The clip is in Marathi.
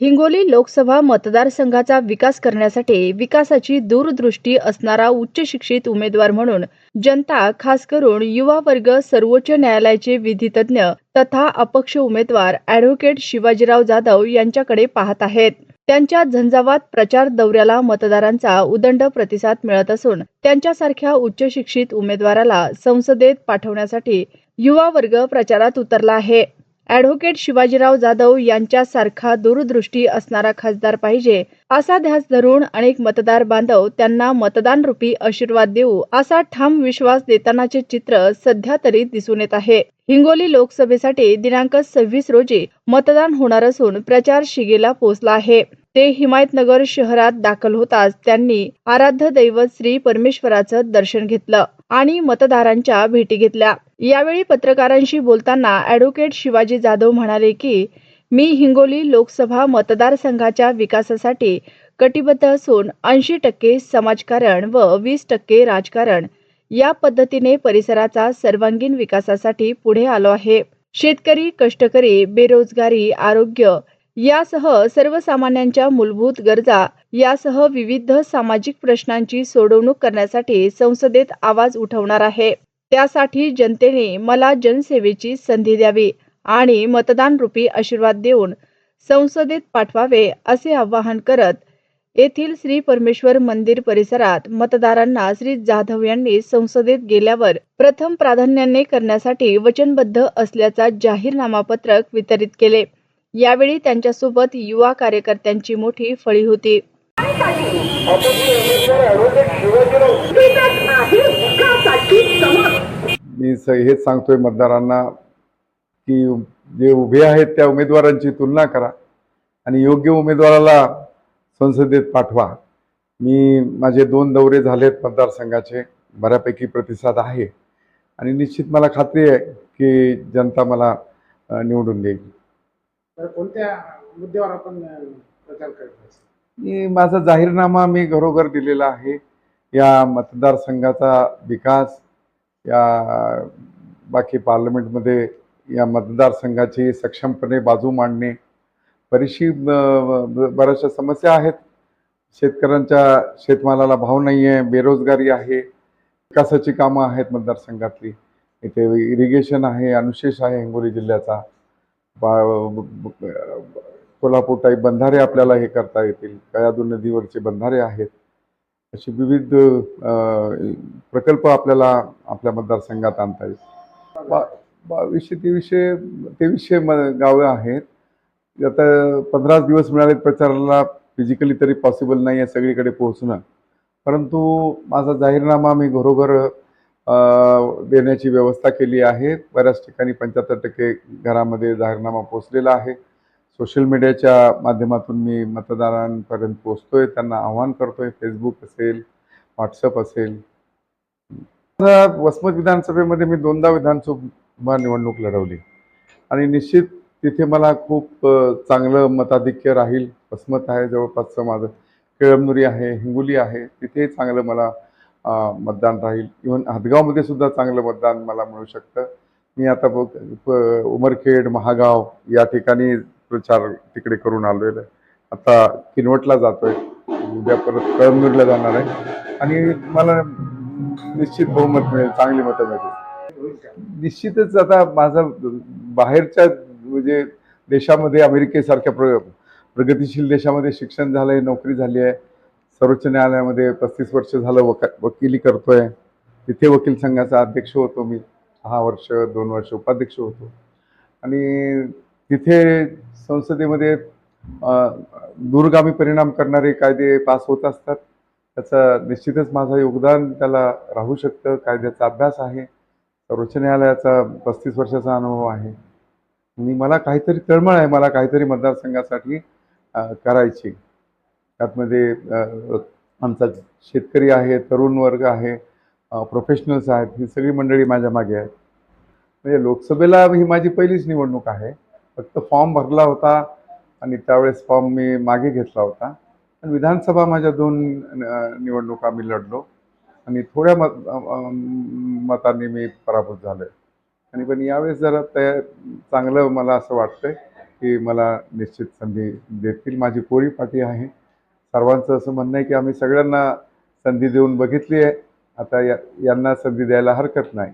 हिंगोली लोकसभा मतदारसंघाचा विकास करण्यासाठी विकासाची दूरदृष्टी असणारा उच्च शिक्षित उमेदवार म्हणून जनता खास करून युवा वर्ग सर्वोच्च न्यायालयाचे विधितज्ञ तथा अपक्ष उमेदवार ॲडव्होकेट शिवाजीराव जाधव यांच्याकडे पाहत आहेत. त्यांच्या झंझावात प्रचार दौऱ्याला मतदारांचा उदंड प्रतिसाद मिळत असून त्यांच्यासारख्या उच्च शिक्षित उमेदवाराला संसदेत पाठवण्यासाठी युवा वर्ग प्रचारात उतरला आहे. ॲडव्होकेट शिवाजीराव जाधव यांच्यासारखा दूरदृष्टी असणारा खासदार पाहिजे असा ध्यास धरून अनेक मतदार बांधव त्यांना मतदान रूपी आशीर्वाद देऊ असा ठाम विश्वास देतानाचे चित्र सध्या तरी दिसून येत आहे. हिंगोली लोकसभेसाठी दिनांक सव्वीस रोजी मतदान होणार असून प्रचार शिगेला पोहोचला आहे. ते हिमायतनगर शहरात दाखल होताच त्यांनी आराध्य दैवत श्री परमेश्वराचं दर्शन घेतलं आणि मतदारांच्या भेटी घेतल्या. यावेळी पत्रकारांशी बोलताना ॲडव्होकेट शिवाजी जाधव म्हणाले की मी हिंगोली लोकसभा मतदारसंघाच्या विकासासाठी कटिबद्ध असून ऐंशी टक्के समाजकारण व वीस टक्के राजकारण या पद्धतीने परिसराचा सर्वांगीण विकासासाठी पुढे आलो आहे. शेतकरी कष्टकरी बेरोजगारी आरोग्य यासह सर्वसामान्यांच्या मूलभूत गरजा यासह विविध सामाजिक प्रश्नांची सोडवणूक करण्यासाठी संसदेत आवाज उठवणार आहे. त्यासाठी जनतेने मला जनसेवेची संधी द्यावी आणि मतदान रूपी आशीर्वाद देऊन संसदेत पाठवावे असे आवाहन करत येथील श्री परमेश्वर मंदिर परिसरात मतदारांना श्री जाधव यांनी संसदेत गेल्यावर प्रथम प्राधान्याने करण्यासाठी वचनबद्ध असल्याचा जाहीरनामा पत्रक वितरित केले. यावेळी त्यांच्यासोबत युवा कार्यकर्त्यांची मोठी फळी होती. मी स हेच सांगतोय मतदारांना की जे उभे आहेत त्या उमेदवारांची तुलना करा आणि योग्य उमेदवाराला संसदेत पाठवा. मी माझे दोन दौरे झालेत मतदारसंघाचे बऱ्यापैकी प्रतिसाद आहे. आणि निश्चित मला खात्री आहे की जनता मला निवडून देईल. तर कोणत्या मुद्द्यावर आपण प्रचार करतो मी माझा जाहीरनामा मी घरोघर दिलेला आहे. या मतदारसंघाचा विकास या बाकी पार्लमेंटमध्ये या मतदारसंघाची सक्षमपणे बाजू मांडणे बरीचशी ब- ब- बऱ्याचशा समस्या आहेत. शेतकऱ्यांच्या शेतमालाला भाव नाही आहे बेरोजगारी आहे विकासाची कामं आहेत मतदारसंघातली. इथे इरिगेशन आहे अनुशेष आहे हिंगोली जिल्ह्याचा. कोल्हापूर टाईप बंधारे आपल्याला हे करता येतील. कयादू नदीवरचे बंधारे आहेत. असे विविध प्रकल्प आपल्याला आपल्या मतदारसंघात आणता येईल. बा बावीसशे तेवीसशे तेवीसशे म गावं आहेत. आता पंधराच दिवस मिळाले प्रचाराला. फिजिकली तरी पॉसिबल नाही आहे सगळीकडे पोहोचणं. परंतु माझा जाहीरनामा मी घरोघर देण्याची व्यवस्था केली आहे. बऱ्याच ठिकाणी पंच्याहत्तर टक्के घरामध्ये जाहीरनामा पोचलेला आहे. सोशल मीडियाच्या माध्यमातून मी मतदारांपर्यंत पोचतोय त्यांना आव्हान करतोय. फेसबुक असेल व्हॉट्सअप असेल. वसमत विधानसभेमध्ये मी दोनदा विधानसभा निवडणूक लढवली. आणि निश्चित तिथे मला खूप चांगलं मताधिक्य राहील. वसमत आहे जवळपासचं माझं. केळमनुरी आहे हिंगोली आहे. तिथे चांगलं मला मतदान राहील. इव्हन हदगावमध्ये सुद्धा चांगलं मतदान मला मिळू शकतं. मी आता उमरखेड महागाव या ठिकाणी प्रचार तिकडे करून आलेलो आहे आता किनवटला जातोय. उद्या परत कळमनूरला जाणार आहे. आणि मला निश्चित बहुमत मिळेल चांगली मतं मिळतील. निश्चितच आता माझं बाहेरच्या म्हणजे देशामध्ये अमेरिकेसारख्या प्र प्रगतिशील देशामध्ये शिक्षण झालं आहे नोकरी झाली आहे. सर्वोच्च न्यायालयामध्ये पस्तीस वर्ष झालं वका वकिली करतोय. तिथे वकील संघाचा अध्यक्ष होतो मी. सहा वर्ष दोन वर्ष उपाध्यक्ष होतो. आणि तिथे संसदेमध्ये दूरगामी परिणाम करणारे कायदे पास होत असतात. त्याचं निश्चितच माझं योगदान त्याला राहू शकतं. कायद्याचा अभ्यास आहे. सर्वोच्च न्यायालयाचा पस्तीस वर्षाचा अनुभव आहे. आणि मला काहीतरी तळमळ आहे. मला काहीतरी मतदारसंघासाठी करायची. त्यातमध्ये आमचा शेतकरी आहे तरुण वर्ग आहे प्रोफेशनल्स आहेत ही सगळी मंडळी माझ्या मागे आहेत. म्हणजे लोकसभेला ही माझी पहिलीच निवडणूक आहे. फक्त फॉर्म भरला होता आणि त्यावेळेस फॉर्म मी मागे घेतला होता. आणि विधानसभा माझ्या दोन निवडणुका मी लढलो आणि थोड्या मत मतांनी मी पराभूत झालो आहे आणि पण यावेळेस जरा तया चांगलं मला असं वाटतंय की मला निश्चित संधी देतील. माझी कोरी पाठी आहे. सर्वांचं असं म्हणणं आहे की आम्ही सगळ्यांना संधी देऊन बघितली आहे. आता या यांना संधी द्यायला हरकत नाही.